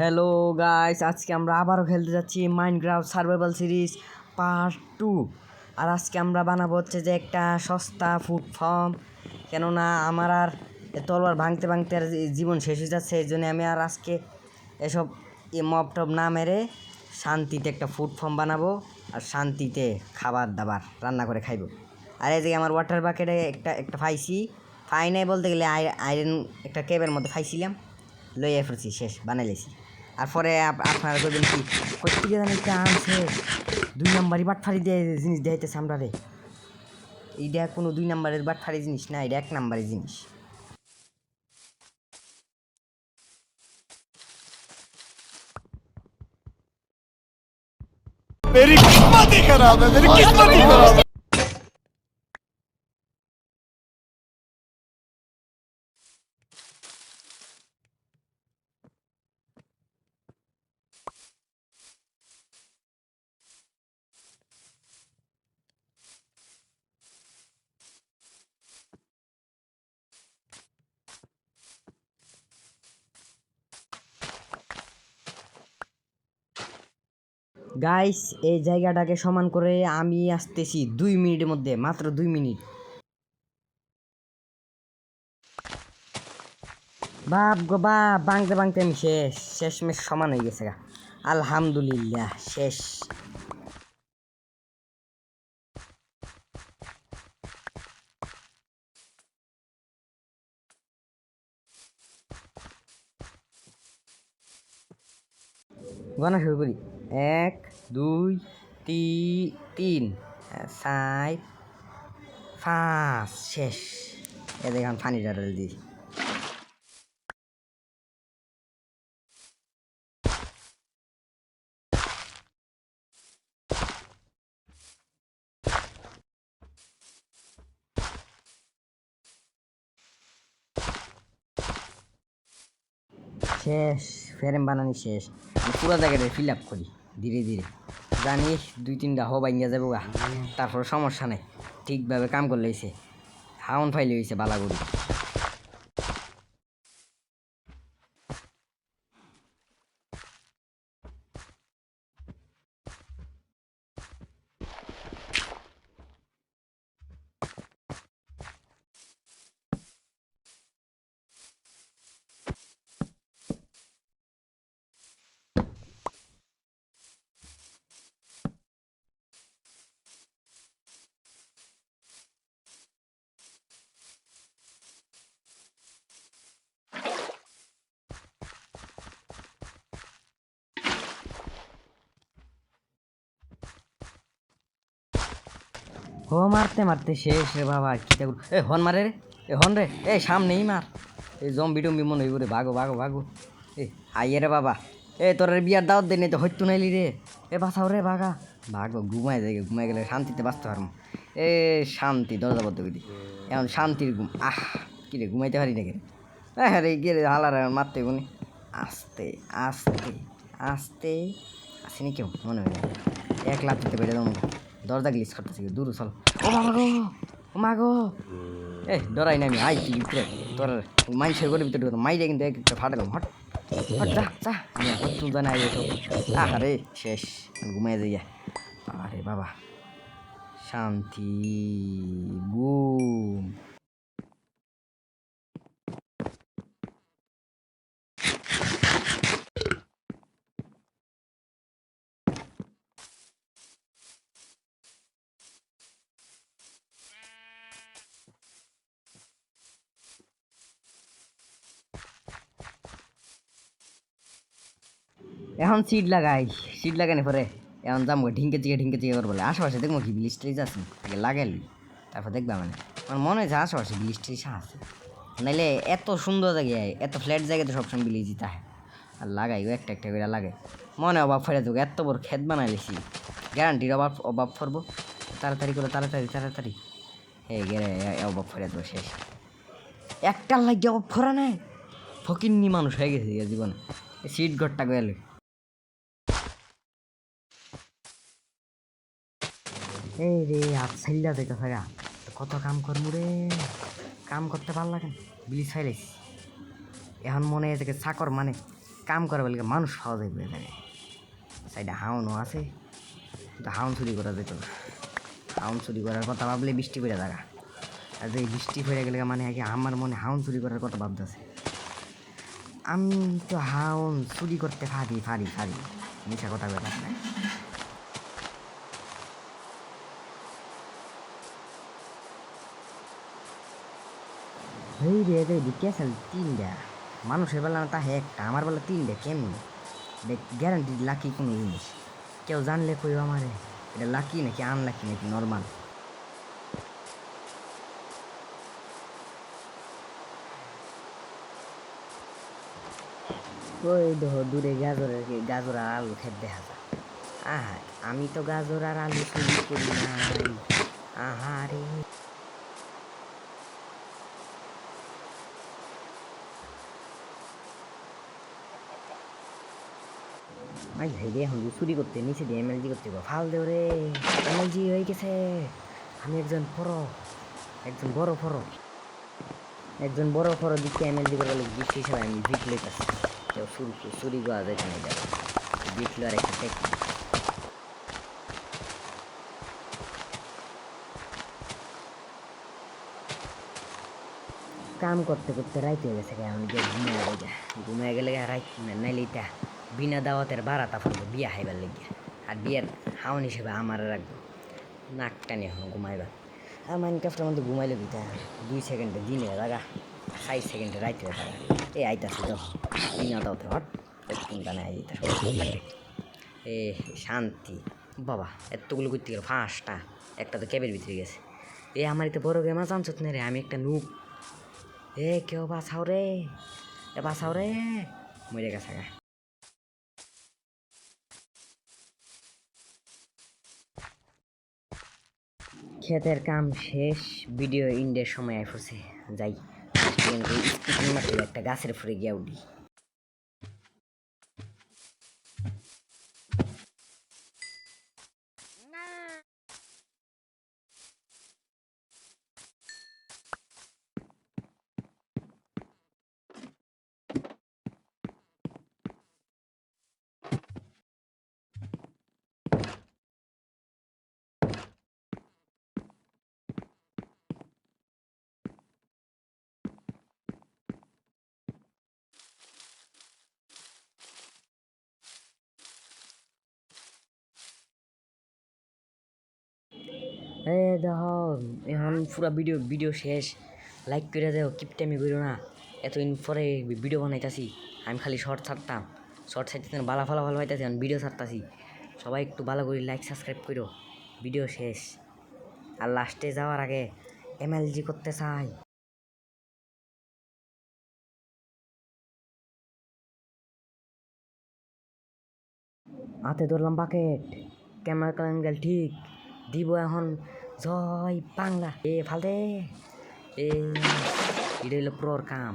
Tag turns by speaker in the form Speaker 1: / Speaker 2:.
Speaker 1: Hello guys আজকে আমরা আবারও খেলতে যাচ্ছি Minecraft survival series part two আর আজকে আমরা বানাবো হচ্ছে যে একটা সস্তা ফুড ফার্ম কেননা আমার আর তলোয়ার ভাঙতে ভাঙতে আর জীবন শেষ হয়ে যাচ্ছে, এই জন্য আমি আর আজকে এসব এ মপ টপ না মেরে শান্তিতে একটা ফুড ফার্ম বানাবো আর শান্তিতে খাবার দাবার রান্না করে খাইবো। আর এই যে আমার ওয়াটার বাকেটে একটা একটা ফাইছি ফাই নাই বলতে গেলে আয়রন একটা কেবের মধ্যে ফাইছিলাম লইয়া ফেলছি, শেষ, বানাই লেছি আর পরে আপ- আপনারা করবেন কি কোথেকে জানি একটা আনছে দুই নাম্বারই বাটফারি দিয়ে জিনিস দেখাইতেছে আমরা রে এইটা কোনো দুই নাম্বারের বাটফারি জিনিস না এটা এক নাম্বারের জিনিস
Speaker 2: मेरी किस्मत ही खराब है मेरी किस्मत ही खराब है
Speaker 1: গাইস এই জায়গাটাকে সমান করে আমি আসতেছি দুই মিনিটের মধ্যে, মাত্র দুই মিনিট। বাপ গো বাপ বাংতে বাংতে আমি শেষ, শেষমেশ সমান হয়ে গেছে গা। আলহামদুলিল্লাহ, শেষ। গণা শুরু করি। এক, দুই, তি, তিন চার, পাঁচ, শেষ। এ দেখুন পানি ডাল দিই শেষ। ফ্রেম বানানি শেষ। আমি পুরো জায়গাটা ফিল আপ করি, ধীরে ধীরে। জানি দুই তিনটা হো ভাঙ্গা যাব তারপর সমস্যা নেই। ঠিকভাবে কাম করলে হাউন ফাইলে হয়েছে বালাগুড়ি। হো মারতে মারতে শেষ রে বাবা, কি তা করব? এ হন মারে রে, এ হন রে, এ সামনেই মার। এই জম্বি টম্বি মনে হইব রে, ভাগো ভাগো ভাগো। এ, আইয়ে রে বাবা। এ, তোর বিয়ার দাওয়াত দেনি তো, হইতো নাইলি রে। এ, বাঁচাও রে বাগা ভাগো, ঘুমায় যাই ঘুমায় গেলে শান্তিতে বাঁচতে পারব। এ, শান্তি, দরজা বদ্ধ করে এখন শান্তির ঘুম, আহ, কি রে, ঘুমাইতে পারি নাকি রে? হ্যাঁ রে গিয়ে হালার মারতে গুনি আস্তে আস্তে আস্তে। আসেনি কেউ, মনে হয় এক লাখ দিতে পেরে দেবো দরজা গ্লিস করতেছি দূর চল। ও বাবা গো, ও মা গো। এ, ডরাই না আমি, আই কি ভিতরে? তোর মাইসের করে ভিতরে ঢুকতো মাইরে কিন্তু এক একটা ফাটালাম হট। হট যা যা। শেষ ঘুমাই যাই আরে বাবা, শান্তি, ঘুম। এখন সিট লাগাই সিট লাগানি পরে এখন যাম ঢিঙ্কে চিকে ঢিঙ্কে চিকে করব আশেপাশে দেখব কি ব্লিজ ট্রিজ আছে, আগে লাগাইলি, তারপর দেখবা মানে। আমার মনে হয়েছে আশেপাশে ব্লিজ ট্রিজ আছে। নাইলে এত সুন্দর জায়গায়, এত ফ্ল্যাট জায়গায় তো সবসময় ব্লিজই তাহে আর লাগাই ও একটা একটা করে লাগাই। মনে অভাব ফেরে দেবো এত বড় ক্ষেত বানাই লেছি গ্যারান্টির অভাব অভাব ফরবো তাড়াতাড়ি করে, তাড়াতাড়ি তাড়াতাড়ি। হে গেরে অভাব ফেরে দেবো শেষ। একটা লাগিয়ে অভাব ফরা নাই। ফকিন্নি মানুষ হয়ে গেছে জীবনে। সিট ঘরটা গেলে এই রে আজ সাইলা দেখে থাকা কত কাম করব রে? কাম করতে পারলা কেন? বিলি সাইলেছি এখন মনে হয় থেকে চাকর মানে কাম করা বলে মানুষ পাওয়া যাবে এখানে সাইডে হাউনও আছে হাউন চুরি করা যেত হাউন চুরি করার কথা ভাবলে বৃষ্টি পড়ে থাকা আর যে বৃষ্টি পড়ে গেলে মানে আগে আমার মনে হাউন চুরি করার কথা ভাবতেছে। আমি তো হাউন চুরি করতে পারি পারি পারি। মিশা কথা ব্যাপার এই রে রে আসল তিনটা। মানুষের বেলা তা একটা, আমার বেলা তিনটা, কেমন? গ্যারান্টি লাকি কোনো জিনিস। কেউ জানলে কইও আমারে, এটা লাকি নাকি আনলাকি নাকি নর্মাল ওই দেখো, দূরে গাজরের গাজর আর আলু খেত দেখা যায় আহা আমি তো গাজর আর আলু চুরি করি নাই। আহারে। আই ভাই রে, এখন চুরি করতে, নিচে দিয়ে এমএলজি করতে ফাল দেও রে এমএলজি হয়ে গেছে। আমি একজন বড় একজন বড় ফর একজন বড় ফর দিকে এমএলজি করে গিফট হিসাবে আমি ভিট লইতেছি কেউ চুরি চুরি করা যায় না যাবে ভিট লওয়ার একটা টেকনিক কাম করতে করতে রাইতে গেছে আমি যে ঘুমিয়ে গেছে ঘুমিয়ে গেলে রাইত নাইলে বিনা দাওয়াতের বারাতা ফুলবো বিয়া হাইবার লেগে আর বিয়ের হাওন হিসেবে আমার রাখব নাক টানি ঘুমাইবার আর মাইনক্রাফটের মধ্যে ঘুমাইলে দিতে দুই সেকেন্ডে দিনে লাগা ষাট সেকেন্ডে রাইতে লাগা এই আইতাছে তো বিনা দাওয়াতে হট কোন গানে আই এ শান্তি। বাবা, এতগুলো করতে গেল ফাঁসটা একটা তো ক্যাবের ভিতরে গেছে। এ আমার তো বড় গেমা জানছত না রে, আমি একটা নুব এ কেউ বাঁচাও রে, এ বাঁচাও রে। মরে গেছে গা। ক্ষেতের কাম শেষ ভিডিও ইন্ডের সময় আই পড়ছে যাই একটা গাছের ফুরে গিয়া উঠি। দেখ, এখন পুরা ভিডিও ভিডিও শেষ। লাইক করে দেও, কিপটামি করো না। এতদিন পরে ভিডিও বানাইতাছি, আমি খালি শর্ট ছাড়তাম। শর্ট ছাড়তে বালা ফালা ভালো হইতাছি, এখন ভিডিও ছাড়তাছি। সবাই একটু ভালো করে লাইক সাবস্ক্রাইব করো ভিডিও শেষ। আর লাস্টে যাওয়ার আগে এমএলজি করতে চাই। হাতে ধরলাম বাকেট ক্যামেরা অ্যাঙ্গেল ঠিক। দিব এখন জয় বাংলা। এ ফালদে এ এটা হলো প্রোর কাম